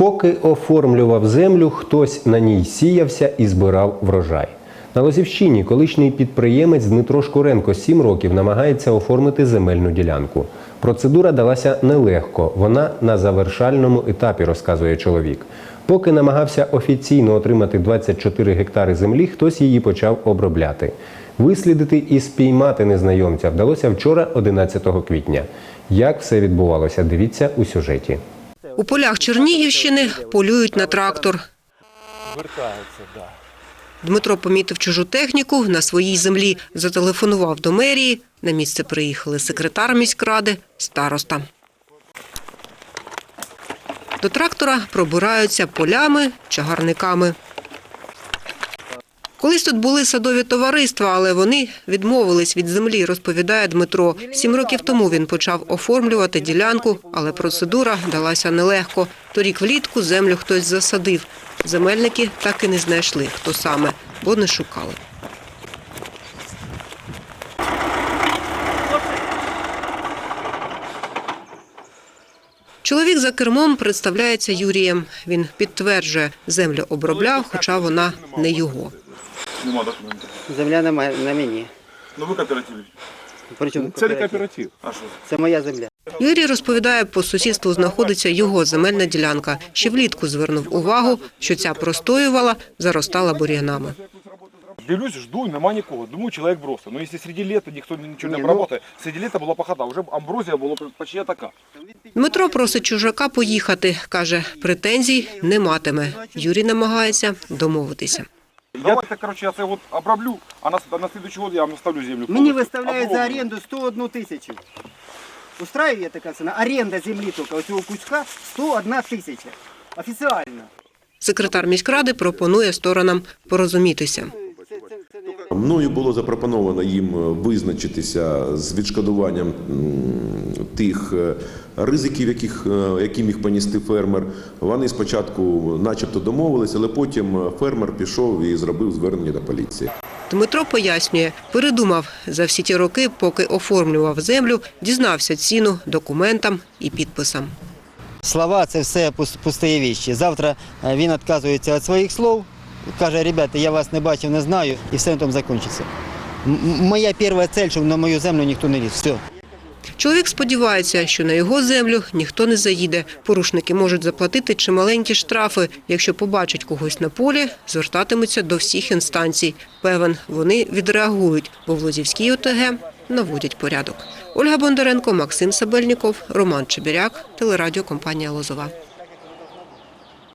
Поки оформлював землю, хтось на ній сіявся і збирав врожай. На Лозівщині колишній підприємець Дмитро Шкуренко сім років намагається оформити земельну ділянку. Процедура далася нелегко. Вона на завершальному етапі, розказує чоловік. Поки намагався офіційно отримати 24 гектари землі, хтось її почав обробляти. Вислідити і спіймати незнайомця вдалося вчора, 11 квітня. Як все відбувалося, дивіться у сюжеті. У полях Чернігівщини полюють на трактор. Дмитро помітив чужу техніку на своїй землі, зателефонував до мерії. На місце приїхали секретар міськради, староста. До трактора пробираються полями, чагарниками. Колись тут були садові товариства, але вони відмовились від землі, розповідає Дмитро. Сім років тому він почав оформлювати ділянку, але процедура далася нелегко. Торік влітку землю хтось засадив. Земельники так і не знайшли, хто саме, бо не шукали. Чоловік за кермом представляється Юрієм. Він підтверджує, землю обробляв, хоча вона не його. Нема документів. Земля на на мені. Ну ви кооперативі. Причому Це не кооператив? А що? Це моя земля. Юрій розповідає, по сусідству знаходиться його земельна ділянка. Ще влітку звернув увагу, що ця простоювала, заростала бур'янами. Дивлюсь, жду, нема нікого. Думаю, чоловік бросив. Ну, якщо серед літа ніхто нічого не ну- серед літа була пахота, вже амброзія була почти така. Дмитро просить чужака поїхати. Каже, претензій не матиме. Юрій намагається домовитися. Давайте, коротше, я це от оброблю, а на, на слідуючий год я вам оставлю землю. Мені виставляють за оренду 101 тисячу. Устраиває така ціна? Оренда землі тільки, оцього кучка 101 тисяча. Офіціально. Секретар міськради пропонує сторонам порозумітися. Мною було запропоновано їм е, визначитися з відшкодуванням тих е, ризиків, яких, е, які міг понести фермер. Вони спочатку начебто домовилися, але потім фермер пішов і зробив звернення до поліції. Дмитро пояснює, передумав за всі ті роки, поки оформлював землю, дізнався ціну документам і підписам. Слова це все пус- пусті віщі. Завтра він відказується від своїх слов, каже, ребята, я вас не бачив, не знаю, і все на тому закінчиться. Моя перша цель, щоб на мою землю ніхто не ліз. Все. Чоловік сподівається, що на його землю ніхто не заїде. Порушники можуть заплатити чималенькі штрафи. Якщо побачать когось на полі, звертатимуться до всіх інстанцій. Певен, вони відреагують, бо в Лозівській ОТГ наводять порядок. Ольга Бондаренко, Максим Сабельніков, Роман Чебіряк, телерадіокомпанія Лозова.